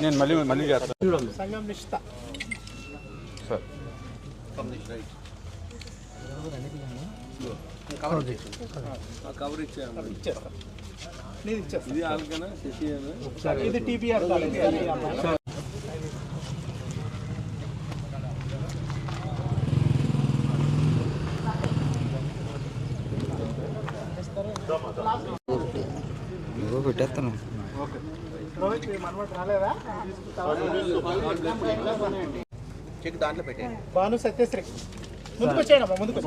నేను మళ్ళీ మళ్ళీ చేస్తాను సార్. ఇచ్చేస్తా నీది ఇచ్చేస్తా ఇది ఆల్కనా? శశి అని ఇది టీపీఆర్ పెట్టేస్తాను. రోహిత్ మీ మనవడు రాలేదా చెక్ దాంట్లో పెట్టేయండి. భాను సత్యశ్రీ. ముందుకు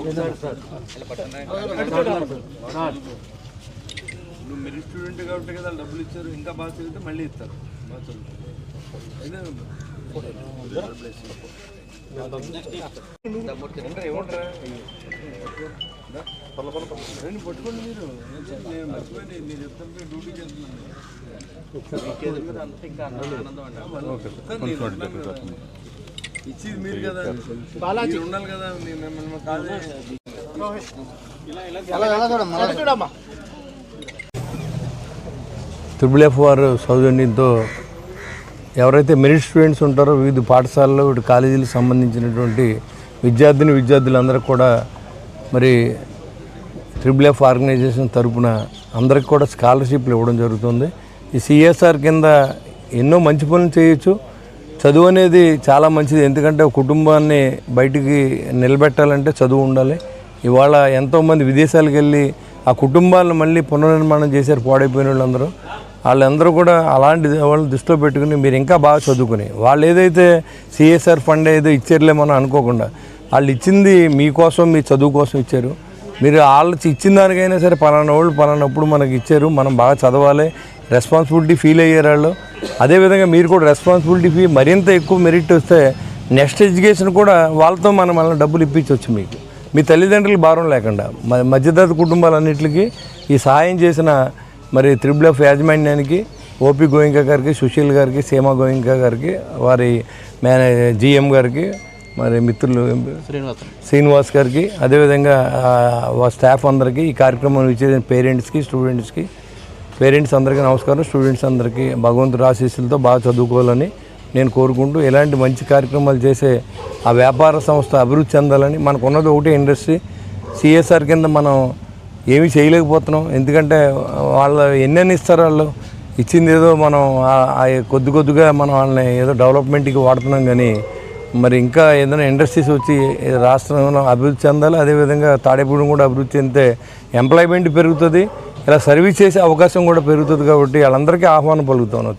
నువ్వు మెరిట్ స్టూడెంట్ కాబట్టి కదా డబ్బులు ఇచ్చారు ఇంకా బాగా చదివితే మళ్ళీ ఇస్తారు. బాగా చదువుతారు. రండి పట్టుకోండి మీరు నేను మీరు డ్యూటీ చేస్తున్నాను కదా. ఇచ్చేది మీరు కదా బాలాజీ ఉండాలి కదా మిమ్మల్ని కాదే త్రిబుల్ ఎఫ్ వారు సౌజన్యంతో ఎవరైతే మెరిట్ స్టూడెంట్స్ ఉంటారో వివిధ పాఠశాలలో ఇటు కాలేజీలకు సంబంధించినటువంటి విద్యార్థిని విద్యార్థులందరికీ కూడా మరి ట్రిబుల్ ఎఫ్ ఆర్గనైజేషన్ తరపున అందరికి కూడా స్కాలర్షిప్లు ఇవ్వడం జరుగుతుంది. ఈ సిఎస్ఆర్ కింద ఎన్నో మంచి పనులు చేయొచ్చు. చదువు అనేది చాలా మంచిది. ఎందుకంటే కుటుంబాన్ని బయటికి నిలబెట్టాలంటే చదువు ఉండాలి. ఇవాళ ఎంతోమంది విదేశాలకు వెళ్ళి ఆ కుటుంబాలను మళ్ళీ పునర్నిర్మాణం చేశారు పాడైపోయిన వాళ్ళందరూ. వాళ్ళందరూ కూడా అలాంటి వాళ్ళని దృష్టిలో పెట్టుకుని మీరు ఇంకా బాగా చదువుకుని వాళ్ళు ఏదైతే సిఎస్ఆర్ ఫండ్ ఏదో ఇచ్చారులేమో అనుకోకుండా వాళ్ళు ఇచ్చింది మీకోసం మీ చదువు కోసం ఇచ్చారు. మీరు వాళ్ళు ఇచ్చిన దానికైనా సరే పలానా వాళ్ళు పలానప్పుడు మనకి ఇచ్చారు. మనం బాగా చదవాలి. రెస్పాన్సిబిలిటీ ఫీల్ అయ్యారు వాళ్ళు. అదేవిధంగా మీరు కూడా రెస్పాన్సిబిలిటీ ఫీ మరింత ఎక్కువ మెరిట్ వస్తే నెక్స్ట్ ఎడ్యుకేషన్ కూడా వాళ్ళతో మనం మన డబ్బులు ఇప్పించవచ్చు మీకు. మీ తల్లిదండ్రులు భారం లేకుండా. మ- మధ్యతరగతి కుటుంబాలన్నింటికి ఈ సహాయం చేసిన మరి త్రిబుల్ ఎఫ్ యాజమాన్యానికి ఓపి గోయింక గారికి సుశీల్ గారికి సీమా గోయింక గారికి వారి మేనే జిఎం గారికి మరి మిత్రులు శ్రీనివాస్. శ్రీనివాస్ గారికి అదేవిధంగా స్టాఫ్ అందరికీ ఈ కార్యక్రమం ఇచ్చే పేరెంట్స్కి స్టూడెంట్స్కి పేరెంట్స్ అందరికీ నమస్కారం స్టూడెంట్స్ అందరికీ భగవంతుడు ఆశీస్సులతో బాగా చదువుకోవాలని నేను కోరుకుంటూ ఇలాంటి మంచి కార్యక్రమాలు చేసే ఆ వ్యాపార సంస్థ అభివృద్ధి చెందాలని మనకు ఉన్నది ఒకటే ఇండస్ట్రీ. సిఎస్ఆర్ కింద మనం ఏమీ చేయలేకపోతున్నాం. ఎందుకంటే వాళ్ళు ఎన్నెన్ని ఇస్తారు వాళ్ళు? ఇచ్చింది ఏదో మనం ఆ- కొద్ది కొద్దిగా మనం వాళ్ళని ఏదో డెవలప్మెంట్కి వాడుతున్నాం కానీ మరి ఇంకా ఏదైనా ఇండస్ట్రీస్ వచ్చి రాష్ట్రంలో అభివృద్ధి చెందాలి అదేవిధంగా తాడేపూడి కూడా అభివృద్ధి చెందితే ఎంప్లాయ్మెంట్ పెరుగుతుంది ఇలా సర్వీస్ చేసే అవకాశం కూడా పెరుగుతుంది కాబట్టి వాళ్ళందరికీ ఆహ్వానం పలుకుతాను